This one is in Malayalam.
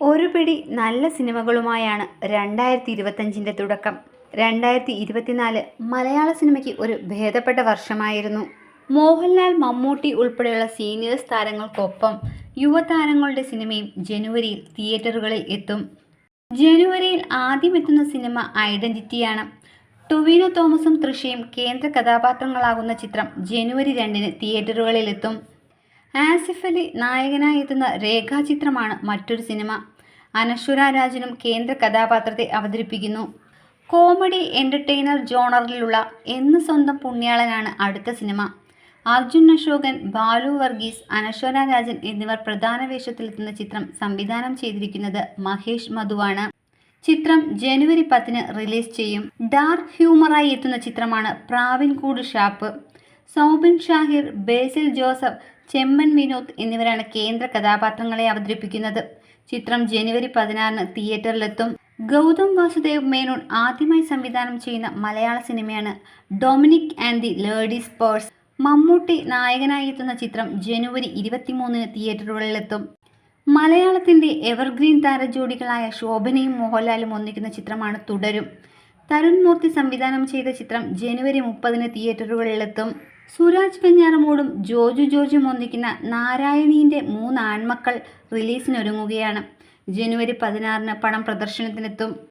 ഒരു പിടി നല്ല സിനിമകളുമായാണ് രണ്ടായിരത്തി ഇരുപത്തഞ്ചിന്റെ തുടക്കം. രണ്ടായിരത്തി ഇരുപത്തിനാല് മലയാള സിനിമയ്ക്ക് ഒരു ഭേദപ്പെട്ട വർഷമായിരുന്നു. മോഹൻലാൽ മമ്മൂട്ടി ഉൾപ്പെടെയുള്ള സീനിയേഴ്സ് താരങ്ങൾക്കൊപ്പം യുവതാരങ്ങളുടെ സിനിമയും ജനുവരിയിൽ തിയേറ്ററുകളിൽ എത്തും. ജനുവരിയിൽ ആദ്യം എത്തുന്ന സിനിമ ഐഡന്റിറ്റിയാണ്. ടൊവിനോ തോമസും തൃഷയും കേന്ദ്ര കഥാപാത്രങ്ങളാകുന്ന ചിത്രം ജനുവരി രണ്ടിന് തിയേറ്ററുകളിലെത്തും. ആസിഫ് അലി നായകനായി എത്തുന്ന രേഖാചിത്രമാണ് മറ്റൊരു സിനിമ. അനശ്വര രാജനും കേന്ദ്ര കഥാപാത്രത്തെ അവതരിപ്പിക്കുന്നു. കോമഡി എന്റർടൈനർ ജോണറിലുള്ള എന്ന് സ്വന്തം പുണ്യാളനാണ് അടുത്ത സിനിമ. അർജുൻ അശോകൻ ബാലു വർഗീസ് അനശ്വര രാജൻ എന്നിവർ പ്രധാന വേഷത്തിലെത്തുന്ന ചിത്രം സംവിധാനം ചെയ്തിരിക്കുന്നത് മഹേഷ് മധുവാണ്. ചിത്രം ജനുവരി പത്തിന് റിലീസ് ചെയ്യും. ഡാർക്ക് ഹ്യൂമറായി എത്തുന്ന ചിത്രമാണ് പ്രാവിൻകൂട് ഷാപ്പ്. സൗബിൻ ഷാഹിർ ബേസിൽ ജോസഫ് ചെമ്മൻ വിനോദ് എന്നിവരാണ് കേന്ദ്ര കഥാപാത്രങ്ങളെ അവതരിപ്പിക്കുന്നത്. ചിത്രം ജനുവരി പതിനാറിന് തിയേറ്ററിലെത്തും. ഗൗതം വാസുദേവ് മേനോൻ ആദ്യമായി സംവിധാനം ചെയ്യുന്ന മലയാള സിനിമയാണ് Dominic and the ladies purse Mammootty നായകനായി എത്തുന്ന ചിത്രം ജനുവരി ഇരുപത്തിമൂന്നിന് തിയേറ്ററുകളിലെത്തും. മലയാളത്തിന്റെ എവർഗ്രീൻ താരജോഡികളായ ശോഭനയും മോഹൻലാലും ഒന്നിക്കുന്ന ചിത്രമാണ് തുടരും. തരുൺ മൂർത്തി സംവിധാനം ചെയ്ത ചിത്രം ജനുവരി മുപ്പതിന് തിയേറ്ററുകളിലെത്തും. സുരാജ് വെഞ്ഞാറമൂടും ജോജു ജോജും ഒന്നിക്കുന്ന നാരായണീന്റെ മൂന്ന് ആൺമക്കൾ റിലീസിനൊരുങ്ങുകയാണ്. ജനുവരി പതിനാറിന് പടം പ്രദർശനത്തിനെത്തും.